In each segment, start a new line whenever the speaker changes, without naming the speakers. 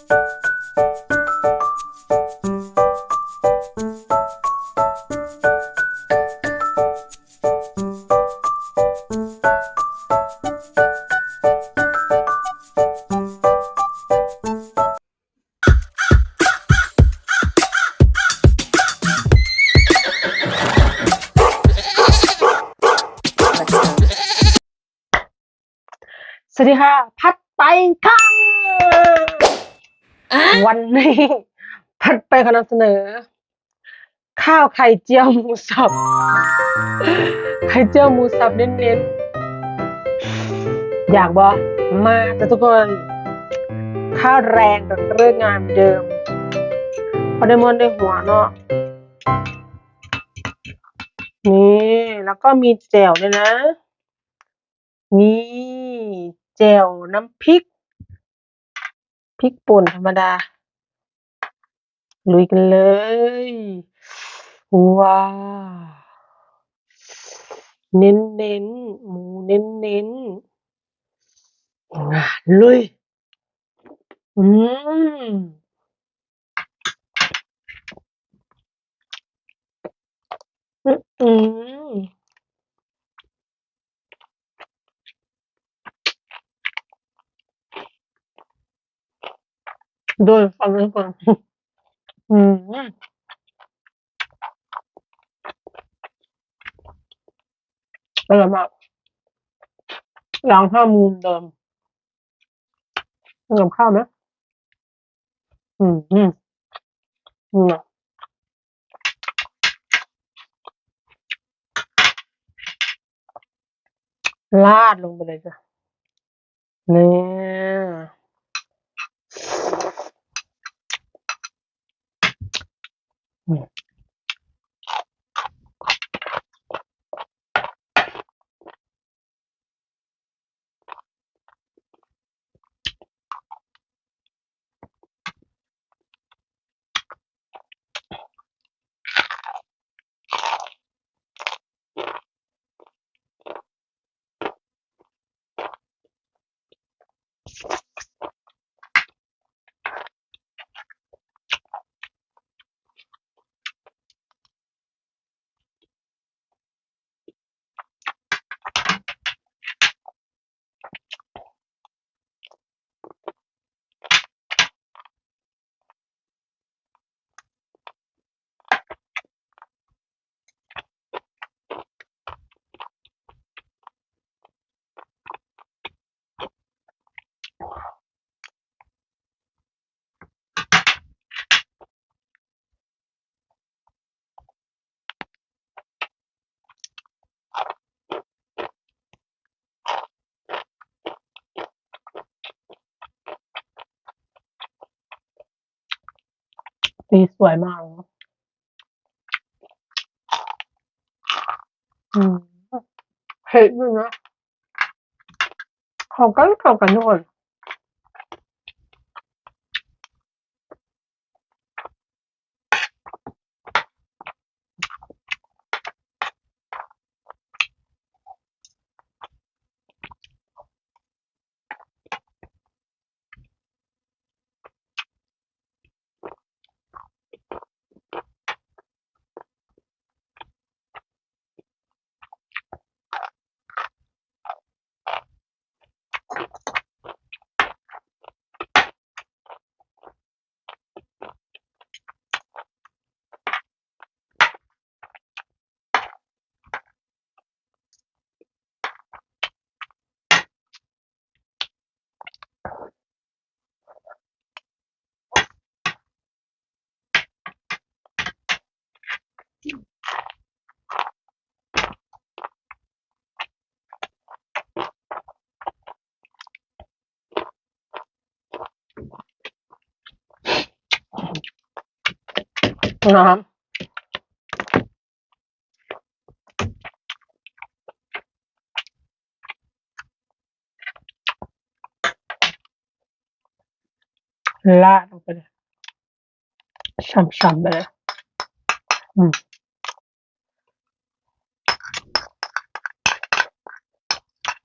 สวัสดีค่ะ พัดไปค่ะ วันนี้พัดไปขอนำเสนอ ข้าวไข่เจียวหมูสับ ไข่เจียวหมูสับเน้นๆ อยากบอกมาแต่ทุกคนข้าวแรงแบบเรื่องงานเดิมพอได้มอนได้หัวเนาะนี่แล้วก็มีแจ่วด้วยนะ นี่แจ่วน้ำพริก พริกป่นธรรมดา ลุยกันเลย ว้าวเน้นเน้นหมูเน้นเน้นอะลุย อืมอืม อืมโดยความรู้สึกอืมอร่อยมากล้างข้ามูลเดิมกับข้าวไหมอืมอืมอืมลาดลงไปเลยจ้ะเนี่ย Yeah. สีสวยมากอืมเผ็ดด้วยนะ ของกันเข้ากันทุกคน นะครับลาดลงไปเลยช่ำๆไปเลย อืม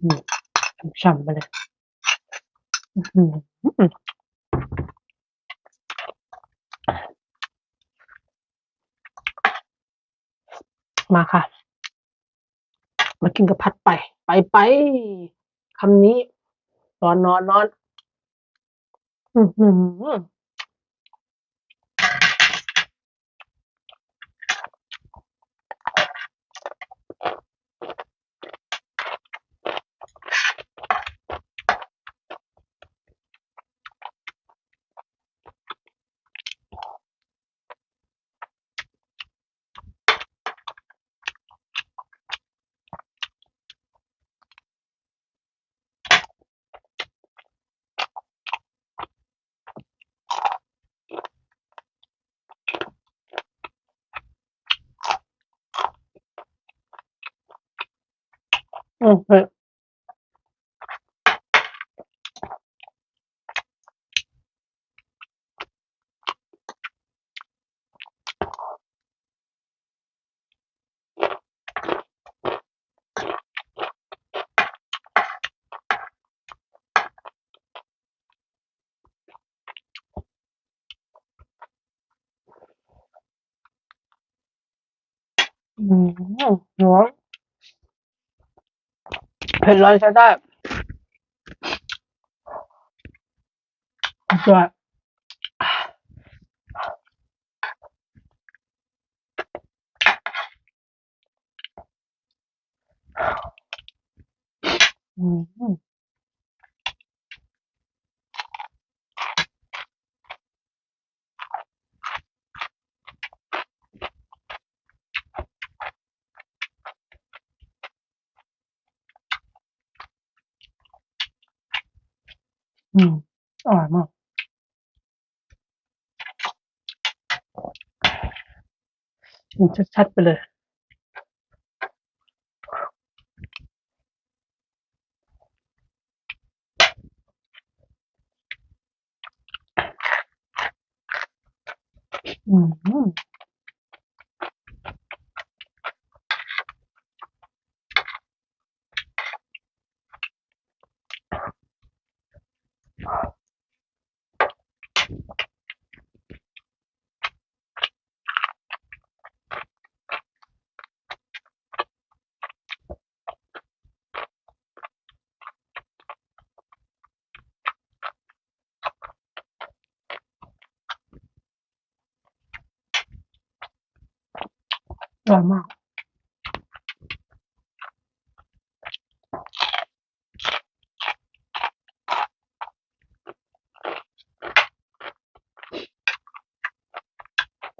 อืมช่ำๆไปเลย อืมอืม มาค่ะ มากินกับพัดไป ไปไปคำนี้นอนนอนนอน อืม เผ็ดอื มร้อนเผ็ดร้อนใช้ได้สุดย อืมอร่อยมากชัดๆไปเลย อืม อร่อยมาก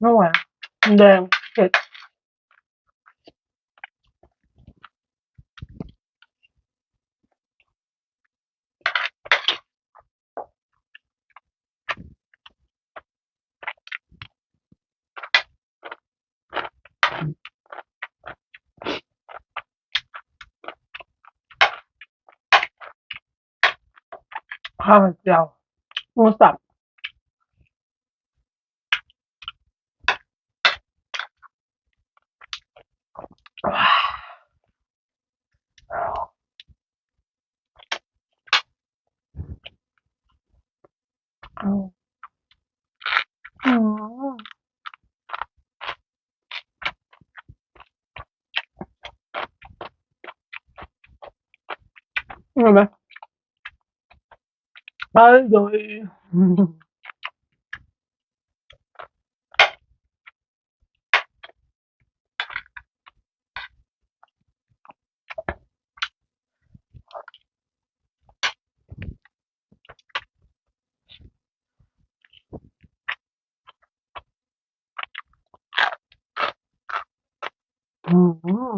ไม่ไหวแดงเผ็ด ข้าวผัดเจียวหมูสับว้าวอืมอืมอร่อยไหม อร่อยอืมอืม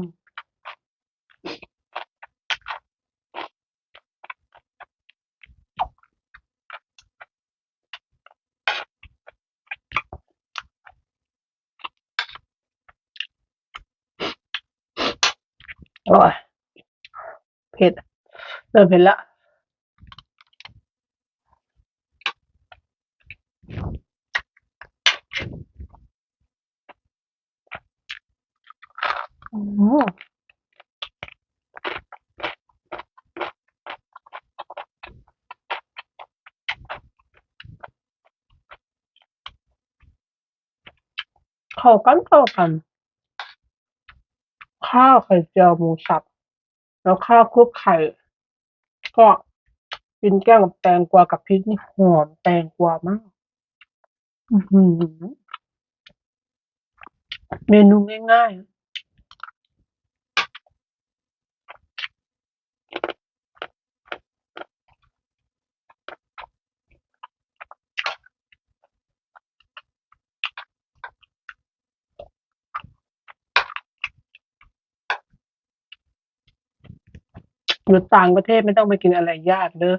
อ ร่อยเผ็ดเริ่มเผ็ดละอืมเข้ากันเข้ากัน ข้าวไข่เจียวหมูสับ แล้วข้าวคลุกไข่ ก็กินแก้มกับแตงกวากับพริกนี่หอมแตงกวามากอื้อหือเมนูง่ายๆ อยู่ต่างประเทศไม่ต้องไปกินอะไรยากเด้อ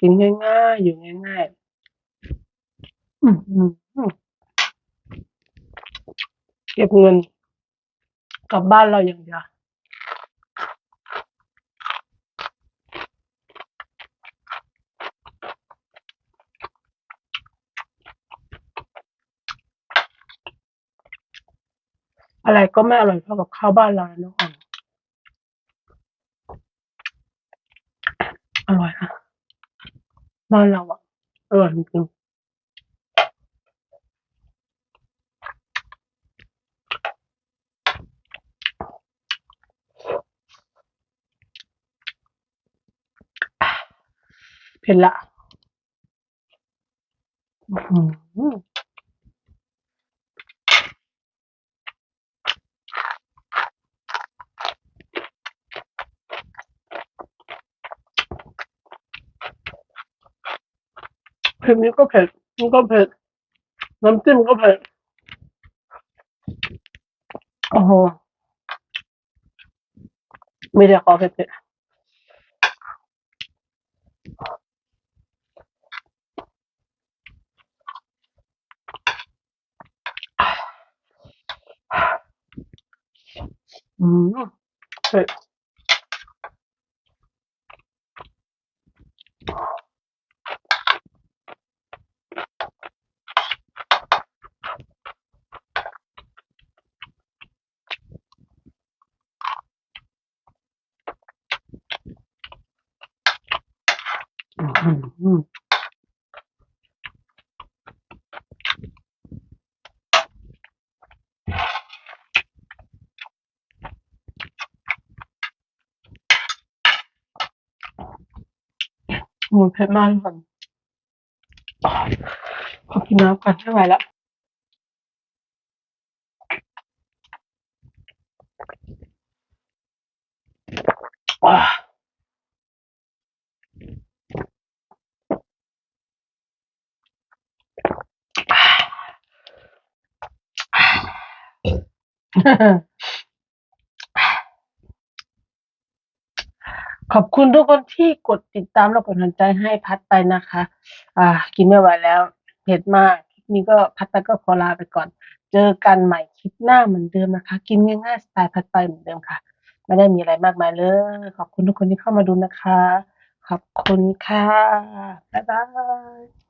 กินง่ายๆ อยู่ง่ายๆอื้อหือเก็บเงิน กลับบ้านเราอย่างเดียวอะไรก็ไม่อร่อยเท่ากับข้าวบ้านเรานะน้องออมอร่อยนะ บ้านเราอะอร่อยจริงเผ็ดละ อืม หือเผ็ดนี้ก็เผ็ดนี่ก็เผ็ด น้ำจิ้มก็เผ็ด โอ้โหมีแต่ของเผ็ดๆอืมเผ็ด อื้อหือ โอ้เผ็ดมากทุกคนขอกินน้ำก่อนไม่ไหวแล้วอ่า ขอบคุณทุกคนที่กดติดตามและกดหัวใจให้พัดไปนะคะ อ่า กินไม่ไหวแล้วเผ็ดมากคลิปนี้ก็พัดไปก็ขอลาไปก่อน เจอกันใหม่คลิปหน้าเหมือนเดิมนะคะ กินง่ายๆสไตล์พัดไปเหมือนเดิมค่ะ ไม่ได้มีอะไรมากมายเลย ขอบคุณทุกคนที่เข้ามาดูนะคะ ขอบคุณค่ะ บ๊ายบาย